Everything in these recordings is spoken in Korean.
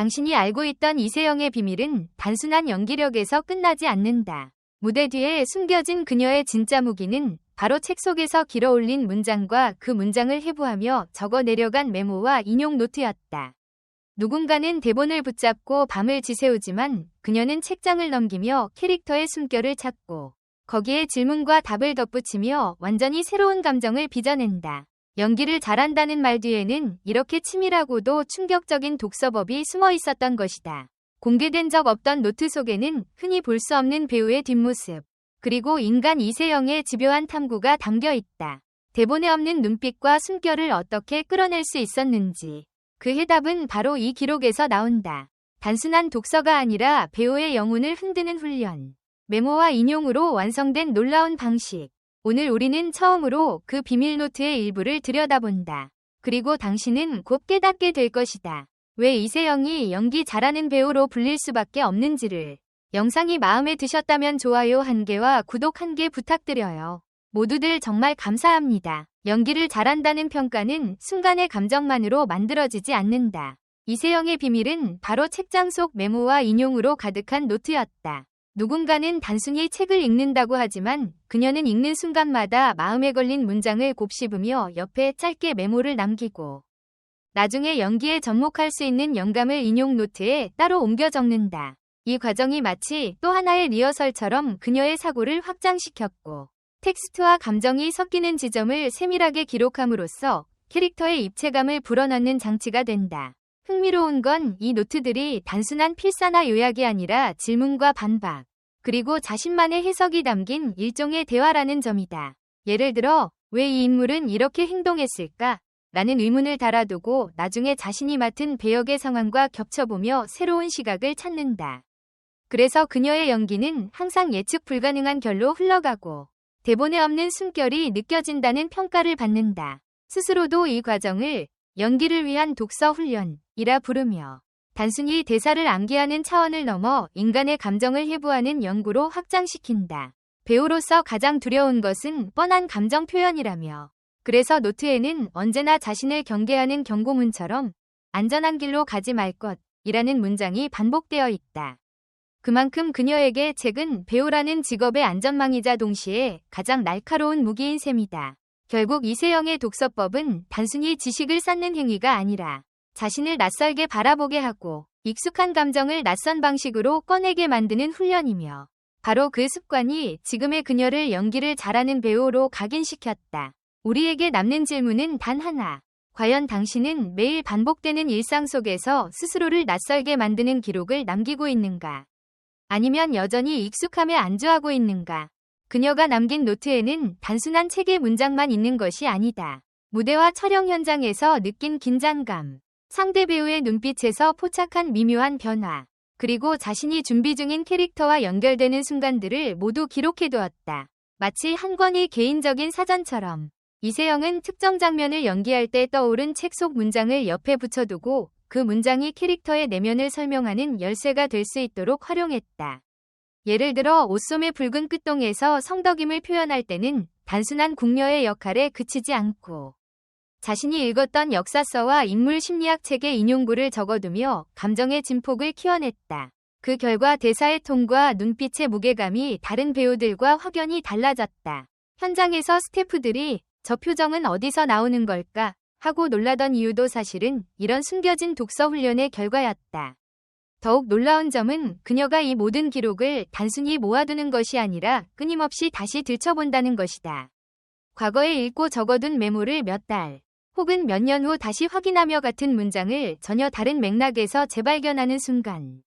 당신이 알고 있던 이세영의 비밀은 단순한 연기력에서 끝나지 않는다. 무대 뒤에 숨겨진 그녀의 진짜 무기는 바로 책 속에서 길어올린 문장과 그 문장을 해부하며 적어 내려간 메모와 인용 노트였다. 누군가는 대본을 붙잡고 밤을 지새우지만 그녀는 책장을 넘기며 캐릭터의 숨결을 찾고 거기에 질문과 답을 덧붙이며 완전히 새로운 감정을 빚어낸다. 연기를 잘한다는 말 뒤에는 이렇게 치밀하고도 충격적인 독서법이 숨어 있었던 것이다. 공개된 적 없던 노트 속에는 흔히 볼 수 없는 배우의 뒷모습, 그리고 인간 이세영의 집요한 탐구가 담겨 있다. 대본에 없는 눈빛과 숨결을 어떻게 끌어낼 수 있었는지. 그 해답은 바로 이 기록에서 나온다. 단순한 독서가 아니라 배우의 영혼을 흔드는 훈련. 메모와 인용으로 완성된 놀라운 방식. 오늘 우리는 처음으로 그 비밀 노트의 일부를 들여다본다. 그리고 당신은 곧 깨닫게 될 것이다. 왜 이세영이 연기 잘하는 배우로 불릴 수밖에 없는지를. 영상이 마음에 드셨다면 좋아요 한 개와 구독 한 개 부탁드려요. 모두들 정말 감사합니다. 연기를 잘한다는 평가는 순간의 감정만으로 만들어지지 않는다. 이세영의 비밀은 바로 책장 속 메모와 인용으로 가득한 노트였다. 누군가는 단순히 책을 읽는다고 하지만 그녀는 읽는 순간마다 마음에 걸린 문장을 곱씹으며 옆에 짧게 메모를 남기고 나중에 연기에 접목할 수 있는 영감을 인용 노트에 따로 옮겨 적는다. 이 과정이 마치 또 하나의 리허설처럼 그녀의 사고를 확장시켰고 텍스트와 감정이 섞이는 지점을 세밀하게 기록함으로써 캐릭터의 입체감을 불어넣는 장치가 된다. 흥미로운 건 이 노트들이 단순한 필사나 요약이 아니라 질문과 반박, 그리고 자신만의 해석이 담긴 일종의 대화라는 점이다. 예를 들어, 왜 이 인물은 이렇게 행동했을까? 라는 의문을 달아두고 나중에 자신이 맡은 배역의 상황과 겹쳐보며 새로운 시각을 찾는다. 그래서 그녀의 연기는 항상 예측 불가능한 결로 흘러가고 대본에 없는 숨결이 느껴진다는 평가를 받는다. 스스로도 이 과정을 연기를 위한 독서 훈련이라 부르며 단순히 대사를 암기하는 차원을 넘어 인간의 감정을 해부하는 연구로 확장시킨다. 배우로서 가장 두려운 것은 뻔한 감정 표현이라며 그래서 노트에는 언제나 자신을 경계하는 경고문처럼 안전한 길로 가지 말 것이라는 문장이 반복되어 있다. 그만큼 그녀에게 책은 배우라는 직업의 안전망이자 동시에 가장 날카로운 무기인 셈이다. 결국 이세영의 독서법은 단순히 지식을 쌓는 행위가 아니라 자신을 낯설게 바라보게 하고 익숙한 감정을 낯선 방식으로 꺼내게 만드는 훈련이며 바로 그 습관이 지금의 그녀를 연기를 잘하는 배우로 각인시켰다. 우리에게 남는 질문은 단 하나. 과연 당신은 매일 반복되는 일상 속에서 스스로를 낯설게 만드는 기록을 남기고 있는가? 아니면 여전히 익숙함에 안주하고 있는가? 그녀가 남긴 노트에는 단순한 책의 문장만 있는 것이 아니다. 무대와 촬영 현장에서 느낀 긴장감, 상대 배우의 눈빛에서 포착한 미묘한 변화, 그리고 자신이 준비 중인 캐릭터와 연결되는 순간들을 모두 기록해두었다. 마치 한 권의 개인적인 사전처럼 이세영은 특정 장면을 연기할 때 떠오른 책 속 문장을 옆에 붙여두고 그 문장이 캐릭터의 내면을 설명하는 열쇠가 될 수 있도록 활용했다. 예를 들어 옷소매 붉은 끝동에서 성덕임을 표현할 때는 단순한 궁녀의 역할에 그치지 않고 자신이 읽었던 역사서와 인물 심리학 책의 인용구를 적어두며 감정의 진폭을 키워냈다. 그 결과 대사의 톤과 눈빛의 무게감이 다른 배우들과 확연히 달라졌다. 현장에서 스태프들이 저 표정은 어디서 나오는 걸까? 하고 놀라던 이유도 사실은 이런 숨겨진 독서 훈련의 결과였다. 더욱 놀라운 점은 그녀가 이 모든 기록을 단순히 모아두는 것이 아니라 끊임없이 다시 들춰본다는 것이다. 과거에 읽고 적어둔 메모를 몇 달, 혹은 몇 년 후 다시 확인하며 같은 문장을 전혀 다른 맥락에서 재발견하는 순간.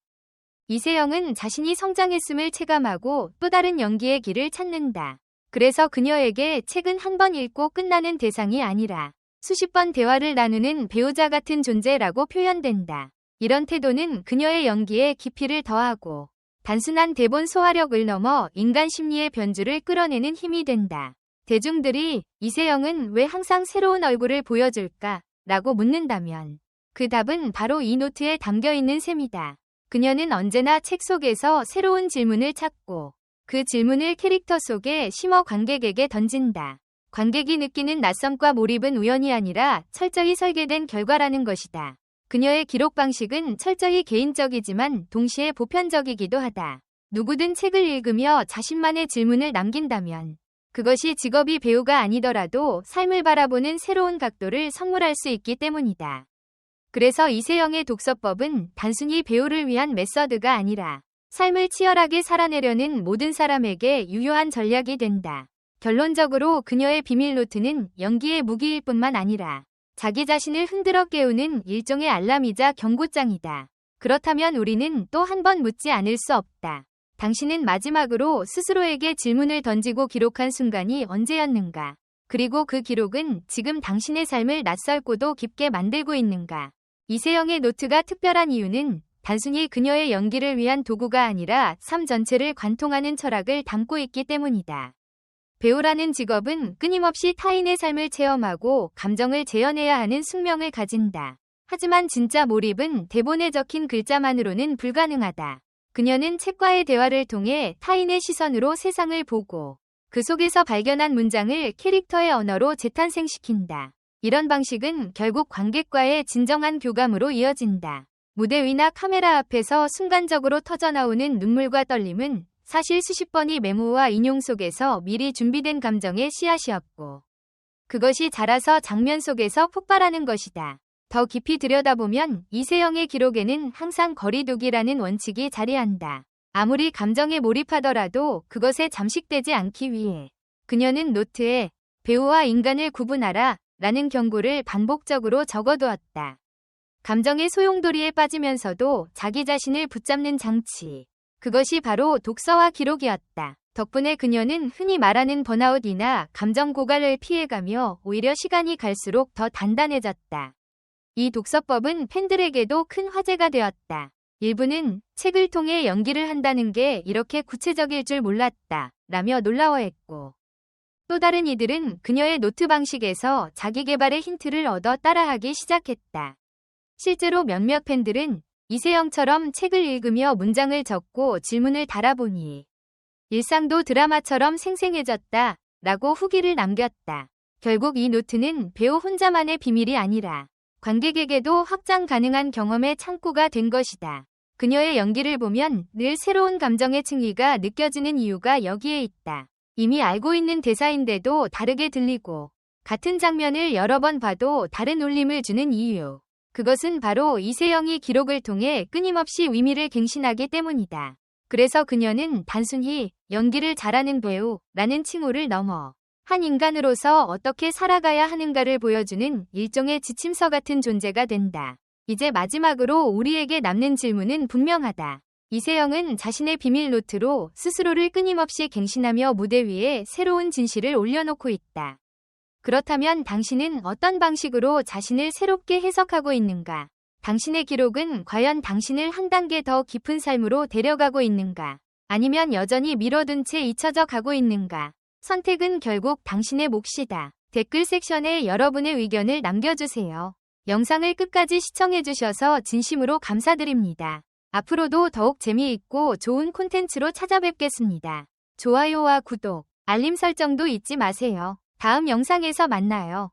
이세영은 자신이 성장했음을 체감하고 또 다른 연기의 길을 찾는다. 그래서 그녀에게 책은 한 번 읽고 끝나는 대상이 아니라 수십 번 대화를 나누는 배우자 같은 존재라고 표현된다. 이런 태도는 그녀의 연기에 깊이를 더하고 단순한 대본 소화력을 넘어 인간 심리의 변주를 끌어내는 힘이 된다. 대중들이 이세영은 왜 항상 새로운 얼굴을 보여줄까? 라고 묻는다면 그 답은 바로 이 노트에 담겨 있는 셈이다. 그녀는 언제나 책 속에서 새로운 질문을 찾고 그 질문을 캐릭터 속에 심어 관객에게 던진다. 관객이 느끼는 낯섦과 몰입은 우연이 아니라 철저히 설계된 결과라는 것이다. 그녀의 기록 방식은 철저히 개인적이지만 동시에 보편적이기도 하다. 누구든 책을 읽으며 자신만의 질문을 남긴다면 그것이 직업이 배우가 아니더라도 삶을 바라보는 새로운 각도를 선물할 수 있기 때문이다. 그래서 이세영의 독서법은 단순히 배우를 위한 메서드가 아니라 삶을 치열하게 살아내려는 모든 사람에게 유효한 전략이 된다. 결론적으로 그녀의 비밀 노트는 연기의 무기일 뿐만 아니라 자기 자신을 흔들어 깨우는 일종의 알람이자 경고장이다. 그렇다면 우리는 또 한 번 묻지 않을 수 없다. 당신은 마지막으로 스스로에게 질문을 던지고 기록한 순간이 언제였는가? 그리고 그 기록은 지금 당신의 삶을 낯설고도 깊게 만들고 있는가? 이세영의 노트가 특별한 이유는 단순히 그녀의 연기를 위한 도구가 아니라 삶 전체를 관통하는 철학을 담고 있기 때문이다. 배우라는 직업은 끊임없이 타인의 삶을 체험하고 감정을 재현해야 하는 숙명을 가진다. 하지만 진짜 몰입은 대본에 적힌 글자만으로는 불가능하다. 그녀는 책과의 대화를 통해 타인의 시선으로 세상을 보고 그 속에서 발견한 문장을 캐릭터의 언어로 재탄생시킨다. 이런 방식은 결국 관객과의 진정한 교감으로 이어진다. 무대 위나 카메라 앞에서 순간적으로 터져나오는 눈물과 떨림은 사실 수십 번이 메모와 인용 속에서 미리 준비된 감정의 씨앗이었고 그것이 자라서 장면 속에서 폭발하는 것이다. 더 깊이 들여다보면 이세영의 기록에는 항상 거리두기라는 원칙이 자리한다. 아무리 감정에 몰입하더라도 그것에 잠식되지 않기 위해 그녀는 노트에 배우와 인간을 구분하라 라는 경고를 반복적으로 적어두었다. 감정의 소용돌이에 빠지면서도 자기 자신을 붙잡는 장치. 그것이 바로 독서와 기록이었다. 덕분에 그녀는 흔히 말하는 번아웃이나 감정 고갈을 피해가며 오히려 시간이 갈수록 더 단단해졌다. 이 독서법은 팬들에게도 큰 화제가 되었다. 일부는 책을 통해 연기를 한다는 게 이렇게 구체적일 줄 몰랐다. 라며 놀라워했고. 또 다른 이들은 그녀의 노트 방식에서 자기 개발의 힌트를 얻어 따라하기 시작했다. 실제로 몇몇 팬들은 이세영처럼 책을 읽으며 문장을 적고 질문을 달아보니 일상도 드라마처럼 생생해졌다. 라고 후기를 남겼다. 결국 이 노트는 배우 혼자만의 비밀이 아니라 관객에게도 확장 가능한 경험의 창구가 된 것이다. 그녀의 연기를 보면 늘 새로운 감정의 층위가 느껴지는 이유가 여기에 있다. 이미 알고 있는 대사인데도 다르게 들리고 같은 장면을 여러 번 봐도 다른 울림을 주는 이유. 그것은 바로 이세영이 기록을 통해 끊임없이 의미를 갱신하기 때문이다. 그래서 그녀는 단순히 연기를 잘하는 배우라는 칭호를 넘어 한 인간으로서 어떻게 살아가야 하는가를 보여주는 일종의 지침서 같은 존재가 된다. 이제 마지막으로 우리에게 남는 질문은 분명하다. 이세영은 자신의 비밀 노트로 스스로를 끊임없이 갱신하며 무대 위에 새로운 진실을 올려놓고 있다. 그렇다면 당신은 어떤 방식으로 자신을 새롭게 해석하고 있는가? 당신의 기록은 과연 당신을 한 단계 더 깊은 삶으로 데려가고 있는가? 아니면 여전히 미뤄둔 채 잊혀져 가고 있는가? 선택은 결국 당신의 몫이다. 댓글 섹션에 여러분의 의견을 남겨주세요. 영상을 끝까지 시청해주셔서 진심으로 감사드립니다. 앞으로도 더욱 재미있고 좋은 콘텐츠로 찾아뵙겠습니다. 좋아요와 구독, 알림 설정도 잊지 마세요. 다음 영상에서 만나요.